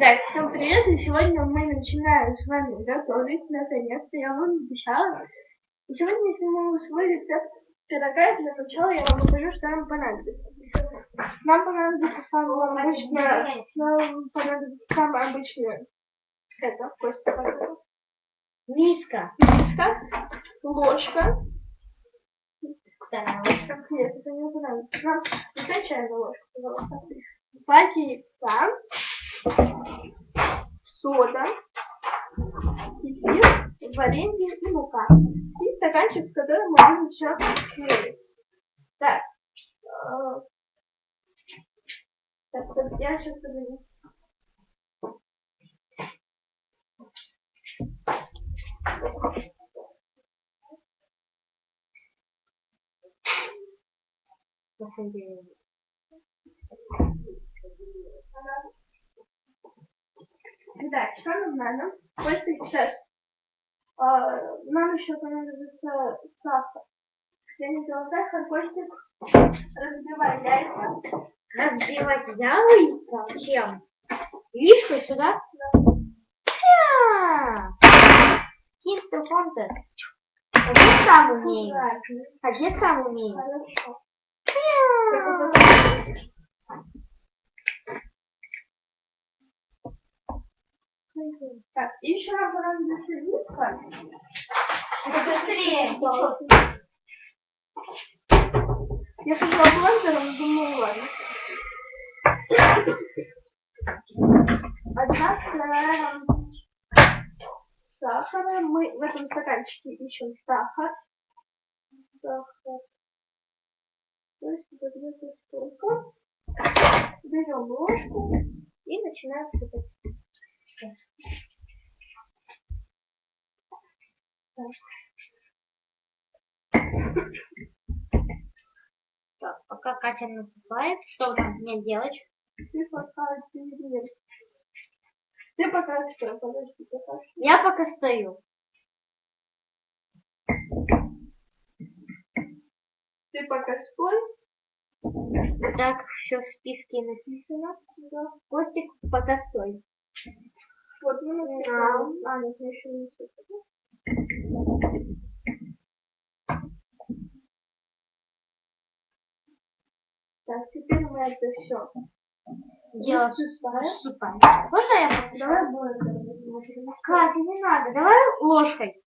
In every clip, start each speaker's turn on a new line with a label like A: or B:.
A: Да, всем привет, и сегодня мы начинаем с вами готовить, наконец-то, я вам обещала. И сегодня я сниму свой рецепт пирога, для начала я вам покажу, что нам понадобится. Нам понадобится самое обычное, нам понадобится самое обычное, это, Костя, пожалуйста.
B: Миска.
A: Миска, ложка,
B: ложка.
A: нет, это не понадобится, нам одна чайная ложка, пожалуйста. Два яйца, сода, кефир, варенье и мука. И стаканчик, в котором мы будем сейчас хмелить. Так. э, Так, вот я сейчас подаю. Итак, что нам надо? После сейчас а, нам еще понадобится сахар. Я не взяла сахар, Костик разбивай яйца.
B: Разбивать яйца? Чем? Вишкой сюда? Да. Чисто фонтан. А где сам?
A: Аккуратно.
B: А где сам умеет?
A: Хорошо. Так, и еще нам понадобится вилка.
B: Это быстрее.
A: Я пошла блендером, думаю, ладно. Одна вторая сахара. Мы в этом стаканчике ищем сахар. Сахар. То есть вот где-то столько. Берем ложку и начинаем сыпать. Так.
B: Так, пока Катя насыпает, что нам мне делать?
A: Ты пока переверь. Ты пока что? Подожди, пока что.
B: Я пока стою.
A: Ты пока стой.
B: Так, все в списке написано.
A: Да.
B: Костик, пока стой.
A: Вот, мы насыпаем. А, нет, еще не. Так, теперь мы это все. Насыпаем.
B: насыпаем. Можно я
A: Давай блендером.
B: Катя, не надо, давай ложкой.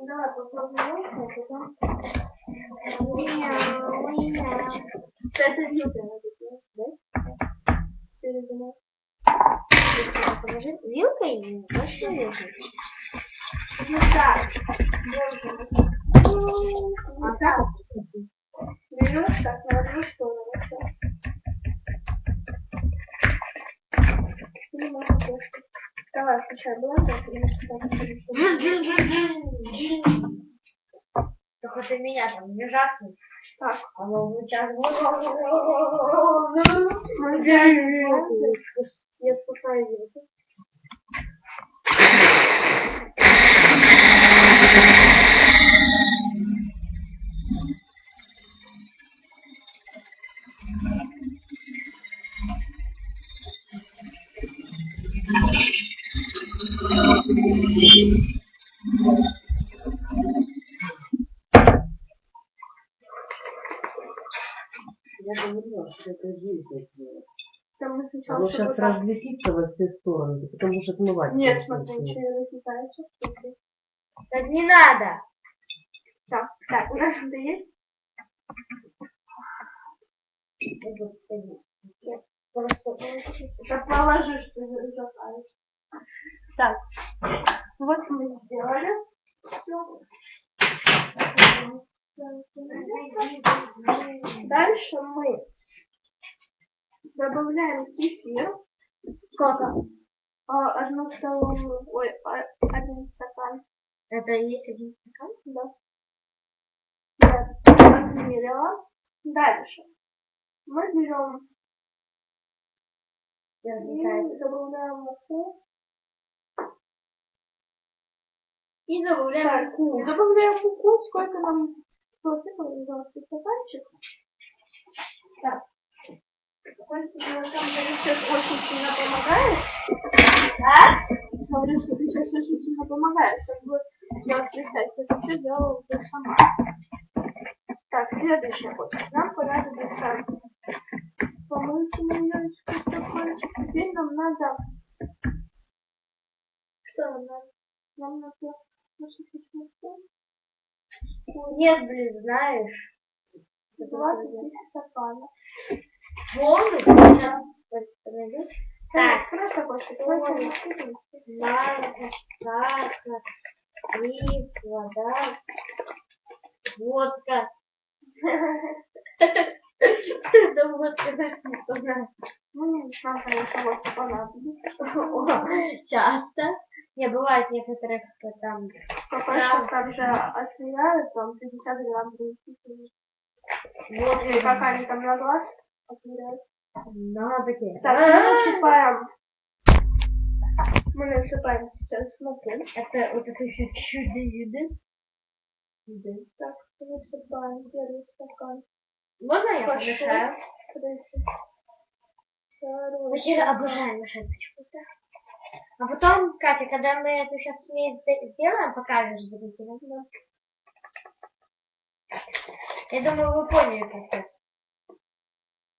A: Давай попробуем ложку, а потом...
B: Мяу, мяу.
A: Это вилка надо Давай, включай перед-
B: Только ты меня там не жахнешь.
A: Так.
B: Оно сейчас
A: Я спасаю вилку.
C: Я говорила, что это вилка сделать.
A: Там мы сначала
C: Оно сейчас разлетится во все стороны, ты потом будешь отмывать.
A: Нет, смотри, что я разлетается. Смотри.
B: Так не надо.
A: Так, так, у нас что-то есть?
B: Ой, Господи. Я Просто...
A: Так положи, что не запалишь. Так, вот мы сделали. Дальше мы добавляем кефир.
B: Сколько?
A: А, одну столовую, ой, а, один стакан.
B: Это и есть один стакан?
A: Да. Я отмерила. Дальше. Мы берем и добавляем муку.
B: И добавляем муку.
A: добавляем муку, сколько нам посыпал, пожалуйста, стаканчик. Так. Костя, на самом деле сейчас очень сильно помогаешь.
B: А?
A: Говорю, что ты сейчас очень сильно помогаешь, чтобы делать представь, это все делала уже сама. Так, следующее хочешь. Нам понадобится помыть яичко, стаканчик. Теперь нам надо... Что нам надо? Нам надо...
B: Нет, блин, знаешь.
A: 20 стаканов.
B: Полный? Сейчас подожди.
A: Так, просто насыпем.
B: манго, сахар, рис, вода, водка. Да водка написано.
A: Ну, нам, конечно, вот понадобится.
B: Часто. Не, бывает некоторых там...
A: Что там же отмеряют, там 50 грамм действительно.
B: Вот
A: Или как они там на глаз отмеряют.
B: Да, такие.
A: Так, мы насыпаем. Мы насыпаем сейчас муку.
B: Это вот это еще чудо-юды.
A: Так, насыпаем первый стакан.
B: Можно я помешаю?
A: Подожди.
B: Вообще обожаю мешать почему-то. А потом, Катя, когда мы эту сейчас смесь сде- сделаем, покажешь зрителям. Я думаю, вы поняли процесс.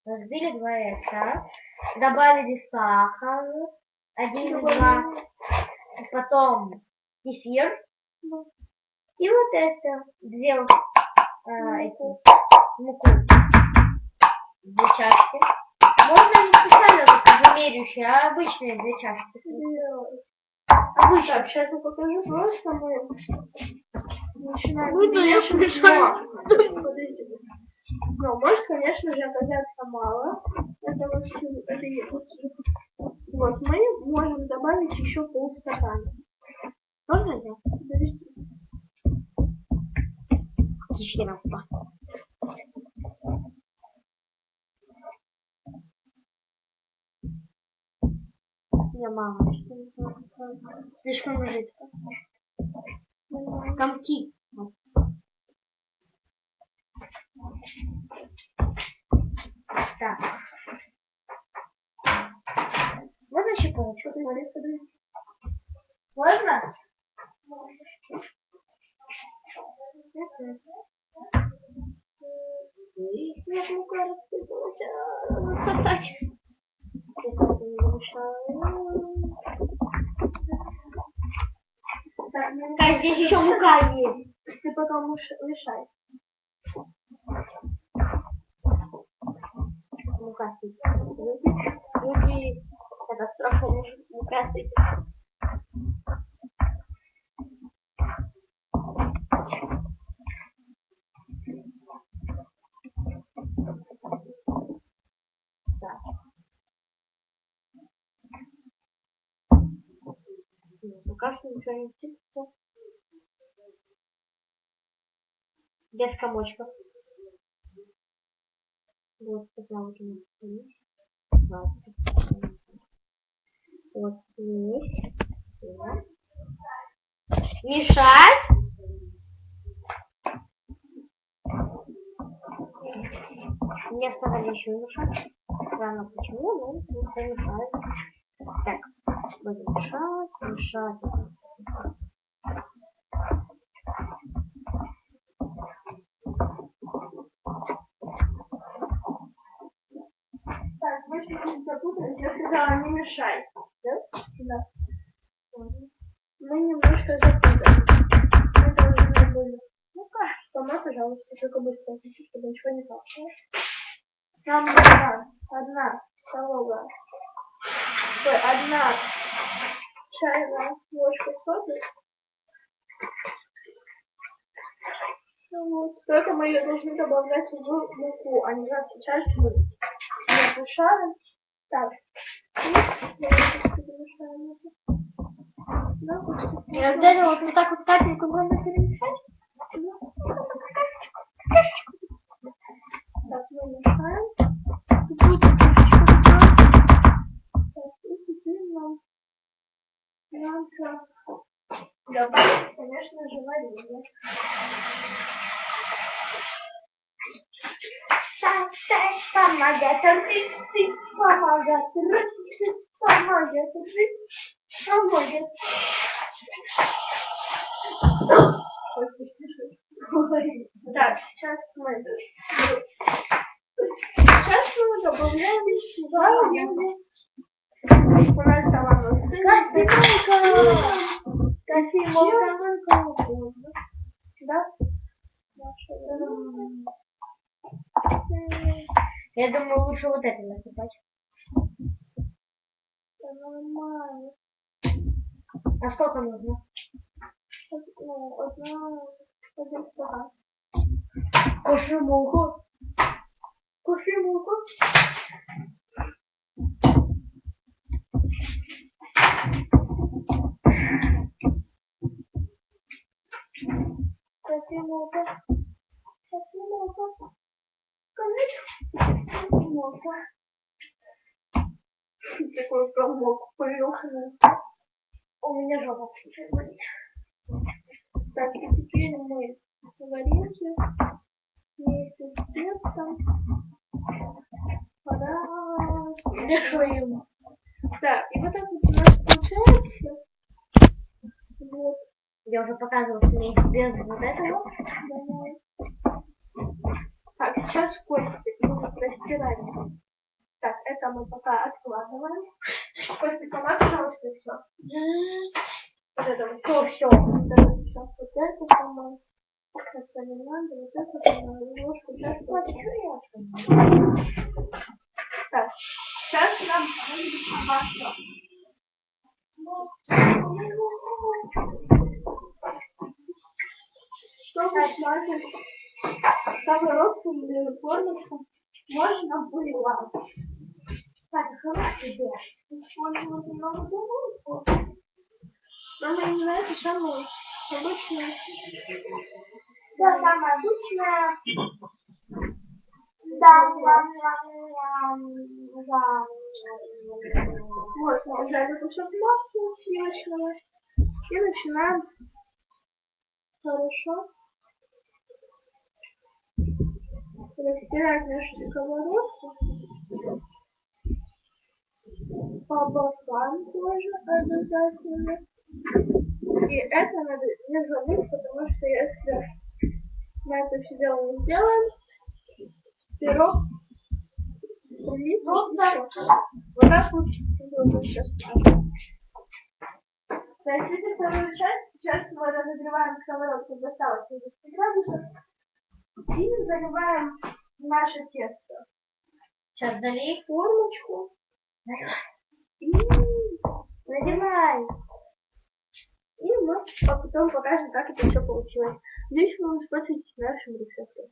B: Разбили два яйца, добавили сахар, один, два, потом кефир. И вот это, две а, эти, муку. Две чашки. Можно не специально вот вымеряющие, а обычные две чашки. Обычно.
A: Так, сейчас я покажу. Просто мы начинаем.
B: Ну, да, я мешаю.
A: Но-. Ну, может, конечно же, оказаться мало всего, этой муки. Вот, мы можем добавить еще полстакана.
B: Можно я?
A: Подожди.
B: Кефиром. Я мало. Слишком жидко. Комки. Так. Можно щепоточку?
A: Подожди, подожди.
B: Можно?
A: Нет, мука рассыпалась. Так,
B: здесь еще мука есть.
A: Ты потом меш- мешай.
B: Мука. Люди, катастрофа мука сыпется. Так. Пока что ничего не сыпется. Без комочков. Вот, тогда вот у нас есть. Вот. Здесь. Да. Мешать. Мне сказали еще мешать. Странно почему, но мы все мешаем. Так, будем мешать, мешать.
A: Так, мы чуть-чуть запутались. Я сказала, не мешай. Да? Да. Мы немножко запутались. Мы должны были... Ну-ка, помой, пожалуйста, только быстро, чтобы ничего не пахло. Нам нужна одна столовая. Одна чайная ложка соды. Ну Вот. Только мы ее должны добавлять в муку, а не как сейчас мы мешаем. Так. Да, вот
B: так вот капельку можно перемешать.
A: Надо добавить, конечно же, варенье.
B: Так. теж помогать, ты, ты помогать, ты помогать, ты помогать.
A: Ой, ты слышишь? Так, сейчас мы... Сейчас мы добавляем сюда. У нас там оно
B: Кофемолка!
A: Сюда.
B: Я думаю, лучше вот это насыпать.
A: Нормально.
B: А сколько нужно?
A: Ну, одна... Один стакан.
B: Кофемолку. Кофемолку.
A: Кофемолка. Такой промок поехали.
B: У меня жопа.
A: Так, и теперь мы варенье вместе с тестом.
B: Дешевым.
A: Так, и вот так вот у нас получается. Вот.
B: Я уже показывала, есть без вот этого.
A: Так, сейчас Костик растирать. Так, это мы пока откладываем. Костик, помой, пожалуйста, все. Вот это вот.
B: Все, все.
A: Вот это все. Вот это помой. Это не надо, вот это помой. Ложку, сейчас
B: Вот,
A: вот.
B: что я
A: Так, сейчас нам будет масло. Чтобы смазать сковородку или формочку, можно.
B: Так, хороший дед.
A: Использовать немного мы не знаете, самую обычную.
B: Да, самое обычное. Да, да, да,
A: Вот, мы взяли кусок масла сливочного и начинаем хорошо растирать нашу сковородку. По бокам тоже обязательно. И это надо не забыть, потому что если мы это все дело не сделаем, пирог и всё. Вот так вот нужно сейчас Хотите вторую часть? Сейчас мы разогреваем сковородку до 180 градусов и заливаем наше тесто.
B: Сейчас залей.
A: Формочку. И
B: Надевай.
A: И мы потом покажем, как это все получилось. Здесь вы спросите нашим рецептом.